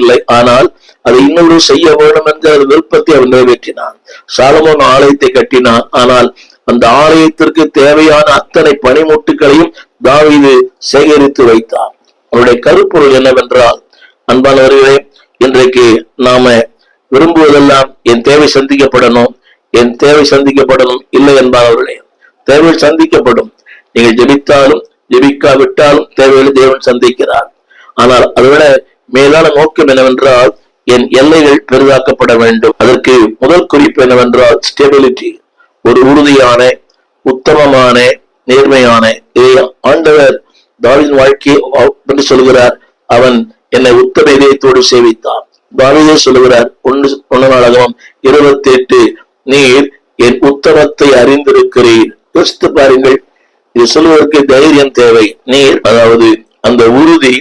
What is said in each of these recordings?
இல்லை. ஆனால் அதை இன்னொரு செய்ய வேண்டும் என்கிற விருப்பத்தை அவன் நிறைவேற்றினான் சாலமோன் ஆலயத்தை கட்டினான் ஆனால் அந்த ஆலயத்திற்கு தேவையான அத்தனை பனிமுட்டுகளையும் தாவீது சேகரித்து வைத்தார். அவருடைய கருப்பொருள் என்னவென்றால் அன்பானவர்களே இன்றைக்கு நாம விரும்புவதெல்லாம் என் தேவை சந்திக்கப்படணும் என் தேவை சந்திக்கப்படணும் இல்லை என்பார்களே தேவைகள் சந்திக்கப்படும். நீங்கள் ஜெபித்தாலும் ஜெபிக்காவிட்டாலும் தேவைகளை தேவன் சந்திக்கிறார். ஆனால் அதை விட மேலான நோக்கம் என்னவென்றால் என் எல்லைகள் பெரிதாக்கப்பட வேண்டும். அதற்கு முதல் குறிப்பு என்னவென்றால் ஸ்டெபிலிட்டி ஒரு உறுதியான உத்தமமான நேர்மையான. இதை ஆண்டவர் தாவின் வாழ்க்கை என்று சொல்கிறார். அவன் என்னை உத்தம இதயத்தோடு சேவித்தான். தாவிதே சொல்லுகிறார் ஒன்று ஒன்று நாடகம் இருபத்தி எட்டு நீர் என் உத்தமத்தை அறிந்திருக்கிறீர். யோசித்து பாருங்கள் இது சொல்வதற்கு தைரியம் தேவை. நீர் அதாவது அந்த உறுதி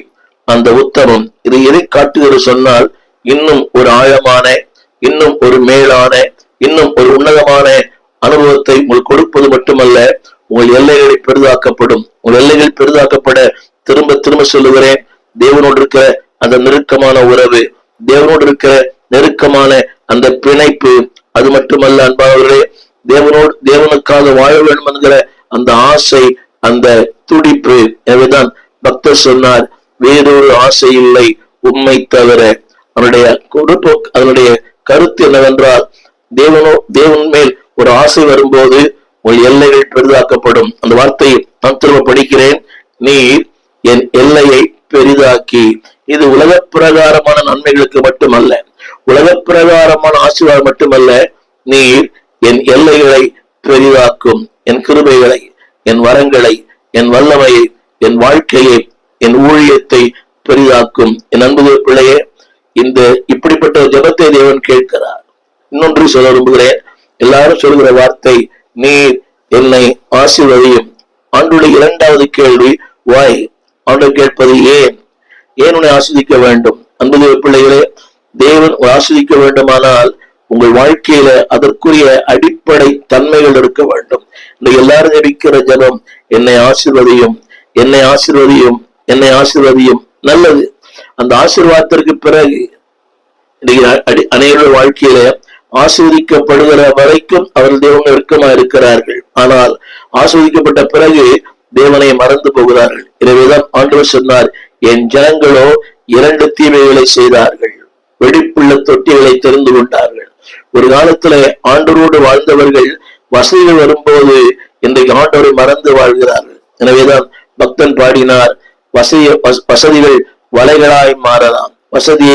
அந்த உத்தமம் இது எதை காட்டுகிறது சொன்னால் இன்னும் ஒரு ஆழமான இன்னும் ஒரு மேலான இன்னும் ஒரு உன்னதமான அனுபவத்தை உங்களுக்கு கொடுப்பது மட்டுமல்ல உங்கள் எல்லைகளை பெரிதாக்கப்படும். உங்கள் எல்லைகள் பெரிதாக்கப்பட திரும்ப திரும்ப சொல்லுகிறேன். தேவனோடு இருக்கிற அந்த நெருக்கமான உறவு தேவனோடு இருக்கிற நெருக்கமான அந்த பிணைப்பு அது மட்டுமல்ல அன்பானவர்களே தேவனோடு தேவனுக்காக வாழ வேண்டும் என்கிற அந்த ஆசை அந்த துடிப்பு. எனவேதான் பக்தர் சொன்னார் வேறொரு ஆசை இல்லை உண்மை தவிர அவனுடைய கொடுப்பு அதனுடைய கருத்து என்னவென்றால் தேவனோ தேவன் மேல் ஒரு ஆசை வரும்போது உன் எல்லைகள் பெரிதாக்கப்படும். அந்த வார்த்தையை நான் திரும்ப படிக்கிறேன். நீர் என் எல்லையை பெரிதாக்கி. இது உலக பிரகாரமான நன்மைகளுக்கு மட்டுமல்ல உலக பிரகாரமான ஆசீர்வாதம் மட்டுமல்ல நீர் என் எல்லைகளை பெரிதாக்கும். என் கிருபைகளை என் வரங்களை என் வல்லமையை என் வாழ்க்கையை என் ஊழியத்தை பெரிதாக்கும். என் அன்பு பிள்ளையே இந்த இப்படிப்பட்ட ஒரு தேவன் கேட்கிறார். இன்னொன்று சொல்ல விரும்புகிறேன். எல்லாரும் சொல்கிற வார்த்தை நீர் என்னை ஆசீர்வதியும். ஆண்டுடைய இரண்டாவது கேள்வி வாய் ஆண்டு கேட்பது ஏன்? ஏன் உன்னை ஆஸ்வதிக்க வேண்டும்? அன்பு பிள்ளைகளே தேவன் உன்னை ஆஸ்வதிக்க வேண்டுமானால் உங்கள் வாழ்க்கையில அதற்குரிய அடிப்படை தன்மைகள் இருக்க வேண்டும். இந்த எல்லாரும் நடிக்கிற ஜெபம் என்னை ஆசிர்வதியும் என்னை ஆசீர்வதியும். என்னை ஆசீர்வதியும். நல்லது. அந்த ஆசீர்வாதத்திற்கு பிறகு இன்னைக்கு வாழ்க்கையில ஆஸ்வதிக்கப்படுகிற வரைக்கும் அவர்கள் தேவன் நெருக்கமா இருக்கிறார்கள். ஆனால் ஆஸ்வதிக்கப்பட்ட பிறகு தேவனை மறந்து போகிறார்கள். எனவேதான் ஆண்டவர் சொன்னார் என் ஜனங்களோ இரண்டு தீமைகளை செய்தார்கள். வெடிப்புள்ள தொட்டிகளை தெரிந்து கொண்டார்கள். ஒரு காலத்துல ஆண்டவரோடு வாழ்ந்தவர்கள் வசதிகள் வரும்போது இன்றைக்கு ஆண்டவரை மறந்து வாழ்கிறார்கள். எனவேதான் பக்தன் பாடினார் வசதி வசதிகள் வலைகளாய் மாறலாம். வசதியை